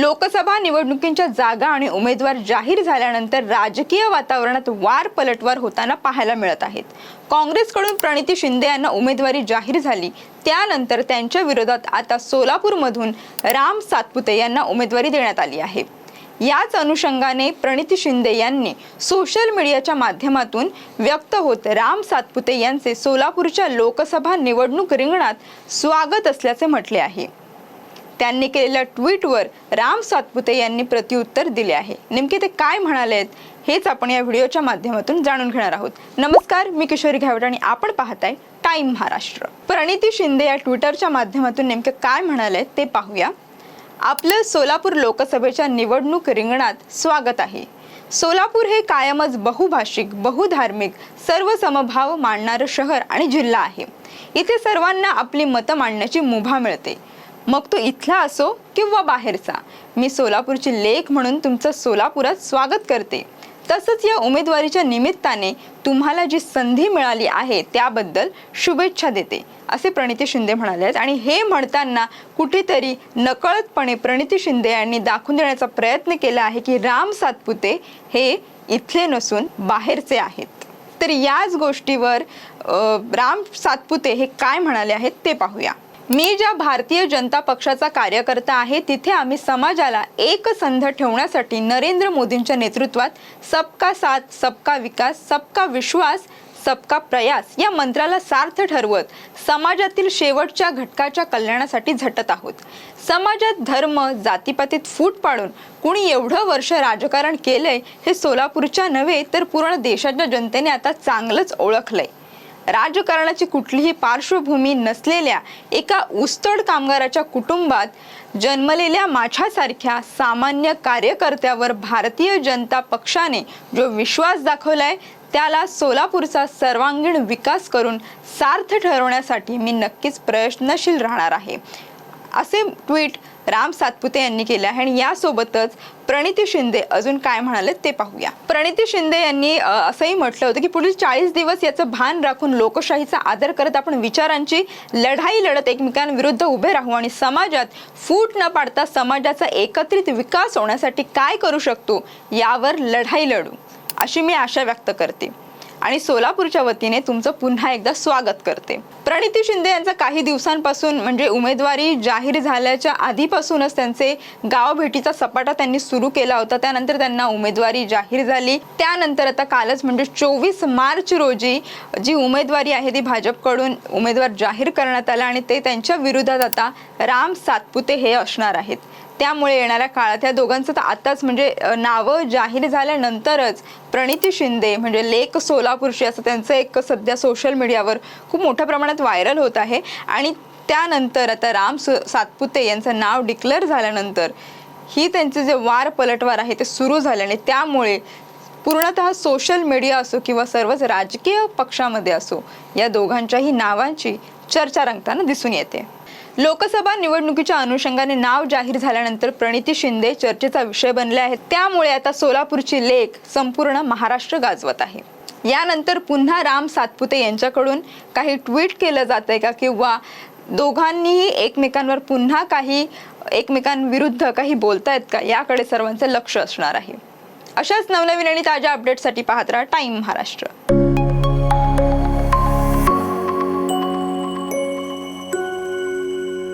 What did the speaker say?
लोकसभा निवडणुकींच्या जागा आणि उमेदवार जाहीर झाल्यानंतर राजकीय वातावरणात वार पलटवार होताना पाहायला मिळत आहेत. काँग्रेसकडून प्रणिती शिंदे यांना उमेदवारी जाहीर झाली. त्यानंतर त्यांच्या विरोधात आता सोलापूरमधून राम सातपुते यांना उमेदवारी देण्यात आली आहे. याच अनुषंगाने प्रणिती शिंदे यांनी सोशल मीडियाच्या माध्यमातून व्यक्त होत राम सातपुते यांचे सोलापूरच्या लोकसभा निवडणूक रिंगणात स्वागत असल्याचे म्हटले आहे. त्यांनी केलेल्या ट्विटवर राम सातपुते यांनी प्रत्युत्तर दिले आहे. नेमके ते काय म्हणाले आहेत हेच आपण या व्हिडिओच्या माध्यमातून जाणून घेणार आहोत. नमस्कार मी किशोरी घावट आणि आपण पाहताय टाइम महाराष्ट्र. प्रणिती शिंदे या ट्विटरच्या माध्यमातून नेमके काय म्हणाले ते पाहूया. आपलं सोलापूर लोकसभेच्या निवडणूक रिंगणात स्वागत आहे. सोलापूर हे कायमच बहुभाषिक बहुधार्मिक सर्व समभाव मांडणारं शहर आणि जिल्हा आहे. इथे सर्वांना आपली मतं मांडण्याची मुभा मिळते. मग तो इथला असो किंवा बाहेरचा. मी सोलापूरची लेख म्हणून तुमचं सोलापुरात स्वागत करते. तसंच या उमेदवारीच्या निमित्ताने तुम्हाला जी संधी मिळाली आहे त्याबद्दल शुभेच्छा देते असे प्रणिती शिंदे म्हणाले आहेत. आणि हे म्हणताना कुठेतरी नकळतपणे प्रणिती शिंदे यांनी दाखवून देण्याचा प्रयत्न केला आहे की राम सातपुते हे इथले नसून बाहेरचे आहेत. तर याच गोष्टीवर राम सातपुते हे काय म्हणाले आहेत ते पाहूया. मी ज्या भारतीय जनता पक्षाचा कार्यकर्ता आहे तिथे आम्ही समाजाला एक संध ठेवण्यासाठी नरेंद्र मोदींच्या नेतृत्वात सबका साथ सबका विकास सबका विश्वास सबका प्रयास या मंत्राला सार्थ ठरवत समाजातील शेवटच्या घटकाच्या कल्याणासाठी झटत आहोत. समाजात धर्म जातीपातीत फूट पाडून कुणी एवढं वर्ष राजकारण केलंय हे सोलापूरच्या नव्हे तर पूर्ण देशाच्या जनतेने आता चांगलंच ओळखलंय. राजकारणाची कुठलीही पार्श्वभूमी नसलेल्या एका उस्तड कामगाराच्या कुटुंबात जन्मलेल्या माझ्यासारख्या सामान्य कार्यकर्त्यावर भारतीय जनता पक्षाने जो विश्वास दाखवलाय त्याला सोलापूरचा सर्वांगीण विकास करून सार्थ ठरवण्यासाठी मी नक्कीच प्रयत्नशील राहणार आहे. असे ट्विट राम सातपुते यांनी केले आहे आणि यासोबतच प्रणिती शिंदे अजून काय म्हणाले ते पाहूया. प्रणिती शिंदे यांनी असंही म्हटलं होतं की पुढील चाळीस दिवस याचं भान राखून लोकशाहीचा आदर करत आपण विचारांची लढाई लढत एकमेकांविरुद्ध उभे राहू आणि समाजात फूट न पाडता समाजाचा एकत्रित विकास होण्यासाठी काय करू शकतो यावर लढाई लढू अशी मी आशा व्यक्त करते. आणि सोलापूरच्या वतीने तुमचं पुन्हा एकदा स्वागत करते. प्रणिती शिंदे यांचा काही दिवसांपासून म्हणजे उमेदवारी जाहीर झाल्याच्या आधीपासूनच त्यांचे गाव भेटीचा सपाटा त्यांनी सुरू केला होता. त्यानंतर त्यांना उमेदवारी जाहीर झाली. त्यानंतर आता कालच म्हणजे चोवीस मार्च रोजी जी उमेदवारी आहे ती भाजपकडून उमेदवार जाहीर करण्यात आला आणि ते त्यांच्या विरोधात आता राम सातपुते हे असणार आहेत. त्यामुळे येणाऱ्या काळात या दोघांचं तर आताच म्हणजे नावं जाहीर झाल्यानंतरच प्रणिती शिंदे म्हणजे लेक सोलापूरशी असं त्यांचं एक सध्या सोशल मीडियावर खूप मोठ्या प्रमाणात व्हायरल होत आहे आणि त्यानंतर आता राम सातपुते यांचं नाव डिक्लेअर झाल्यानंतर ही त्यांचे जे वार पलटवार आहे ते सुरू झाले त्यामुळे पूर्णतः सोशल मीडिया असो किंवा सर्वच राजकीय पक्षामध्ये असो या दोघांच्याही नावांची चर्चा रंगताना दिसून येते. लोकसभा निवडणुकीच्या अनुषंगाने नाव जाहीर झाल्यानंतर प्रणिती शिंदे चर्चेचा विषय बनले आहेत. त्यामुळे आता सोलापूरची लेख संपूर्ण महाराष्ट्र गाजवत आहे. यानंतर पुन्हा राम सातपुते यांच्याकडून काही ट्विट केलं जात आहे का? किंवा दोघांनीही एकमेकांवर पुन्हा काही एकमेकांविरुद्ध काही बोलतायत का? याकडे सर्वांचं लक्ष असणार आहे. अशाच नवनवीन आणि ताज्या अपडेटसाठी पाहत राहा टाइम महाराष्ट्र.